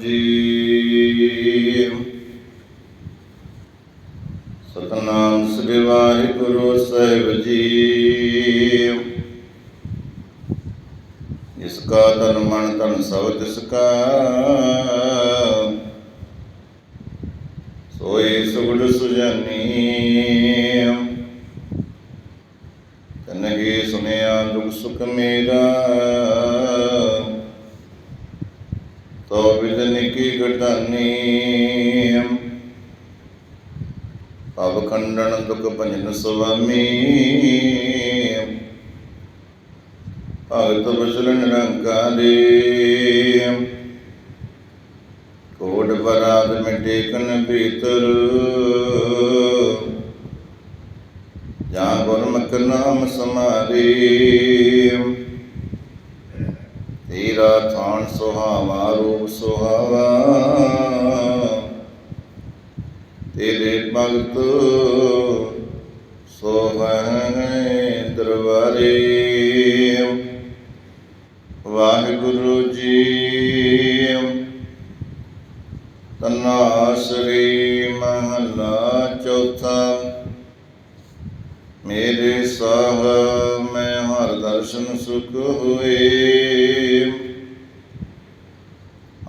ਜੀ ਸਤਨਾਮ ਸ੍ਰੀ ਵਾਹਿਗੁਰੂ ਸਾਹਿਬ ਜੀ ਜਿਸ ਕਾ ਤਨ ਮਨ ਤਨ ਸਭ ਤਿਸ ਕਾ। ਸੋਈ ਸੁਗੜ ਸੁਜਨੀ। ਤਨਗੇ ਸੁਨਿਆ ਦੁਖ ਸੁਖ ਮੇਰਾ। ਤੋ ਵਿਦਨ ਕੀ ਘਟਾਨੀ ਪਵ ਖੰਡਨ ਦੁਖ ਭੰਜਨ ਸੁਆਮੀ। ਭਗਤ ਬਸਲ ਨਿਰੰਕਾਰੀ ਕੋਟ ਬਰਾਦ ਮਿਟੇ ਕਨ ਭੀਤਰ। ਜਾਂ ਗੁਰਮੁਖ ਨਾਮ ਸਮਾਰੀ। ਤੇਰਾ ਥਾਨ ਸੁਹਾਵਾ, ਰੂਪ ਸੁਹਾਵਾ। ਤੇਰੇ ਭਗਤ ਸੋਹਣੇ ਦਰਬਾਰੇ। ਵਾਹਿਗੁਰੂ ਜੀ ਤਨਾ ਸ੍ਰੀ ਮਹਲਾ ਚੌਥਾ। ਮੇਰੇ ਸਾਹ, ਮੈਂ ਹਰ ਦਰਸ਼ਨ ਸੁਖ ਹੋਏ।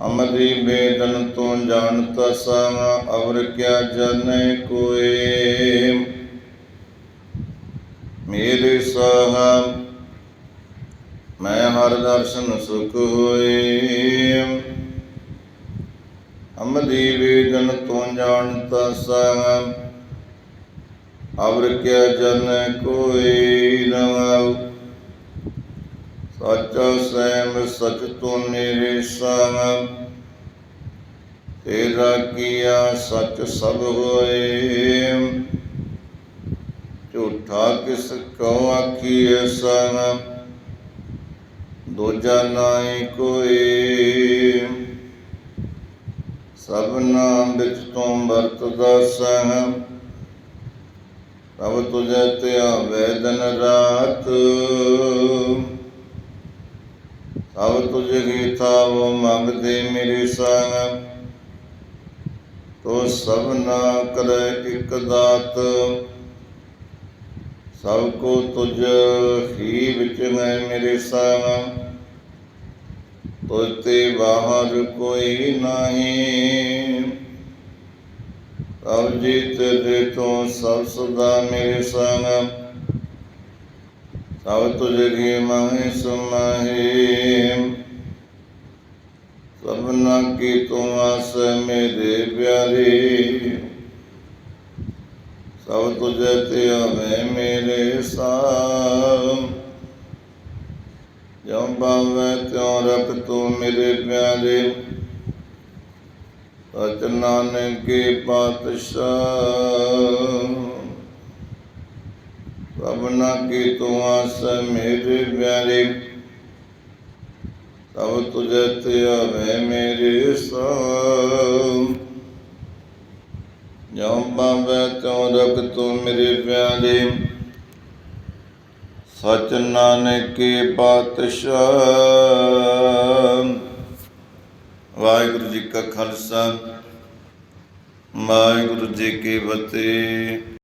ਅਮਰੀ ਬੇਦਨ ਤੋਂ ਜਾਣਤਾ ਸਾਂ, ਅਵਰ ਕਿਆ ਜਾਣੈ ਕੋਏ? ਮੇਰੇ ਸਾਹ, ਮੈਂ ਹਰ ਦਰਸ਼ਨ ਸੁਖ ਹੋਏ। ਅਮਰੀ ਬੇਦਨ ਤੋਂ ਜਾਣਤਾ ਸਾਂ, ਅਵਰ ਕਿਆ ਜਾਣੈ ਕੋਈ ਰਵਾਉ ਸੱਚਾ ਸੈਮ ਸਚ ਤੂੰ ਮੇਰੇ ਸੰਗ ਤੇਰਾ ਕੀਆ ਸਚ ਸਭ ਹੋਏ। ਝੂਠਾ ਕਿਸ ਕੋ ਆਖੀਐ ਸੰਗ ਦੂਜਾ ਨਾਹੀ ਕੋਈ ਸਭ ਨਾਮ ਵਿੱਚ ਤੂੰ ਵਰਤਦਾ ਸਹਿ। ਤਬ ਤੁਝੇ ਧਿਆ ਵੈਦਨ ਰਾਤ। ਸਭ ਤੁਝ ਹੀ ਥਾਵ ਮੰਗਦੇ ਮੇਰੇ ਸੰਗ। ਤੋ ਸਭ ਨਾ ਕਰੈ ਇਕ ਦਾਤ। ਸਭ ਕੋ ਤੁਝ ਹੀ ਵਿੱਚ ਹੈ ਮੇਰੇ ਸੰਗ। ਤੁਝ ਤੇ ਬਾਹਰ ਕੋਈ ਨਹੀਂ। ਅਬ ਜੀ ਤੇਰੇ ਤੋਂ ਸਭ ਸਦਾ ਮੇਰੇ ਸੰਗ। ਸਭ ਤੁਝ ਕੀ ਮਹਿ ਸਮਾਹੀ ਸਭਨਾ ਕੀ ਤੂੰ ਆਸ ਮੇਰੇ ਪਿਆਰੇ। ਸਭ ਤੁਝ ਤੇ ਆਵੇ ਮੇਰੇ ਸਾਮ ਜੋ ਬਾਵੇ ਤਿਉ ਰਖ ਤੂੰ ਮੇਰੇ ਪਿਆਰੇ। ਸਚ ਨਾਨਕ ਪਾਤਸ਼ਾਹ। ਸਭਨਾ ਕੀ ਤੂੰ ਆਸ ਮੇਰੇ ਪਿਆਰੇ, ਸਭ ਤੁਝੇ ਤੇ ਆਵੇ ਮੇਰੇ ਸਾਮ ਜੋ ਬਾਵੇ ਤਿਉ ਰਖ ਤੂੰ ਮੇਰੇ ਪਿਆਰੇ, ਸਚ ਨਾਨਕੇ ਪਾਤਸ਼ਾਹ। ਵਾਹਿਗੁਰੂ ਜੀ ਕਾ ਖਾਲਸਾ, ਵਾਹਿਗੁਰੂ ਜੀ ਕੀ ਫਤਿਹ।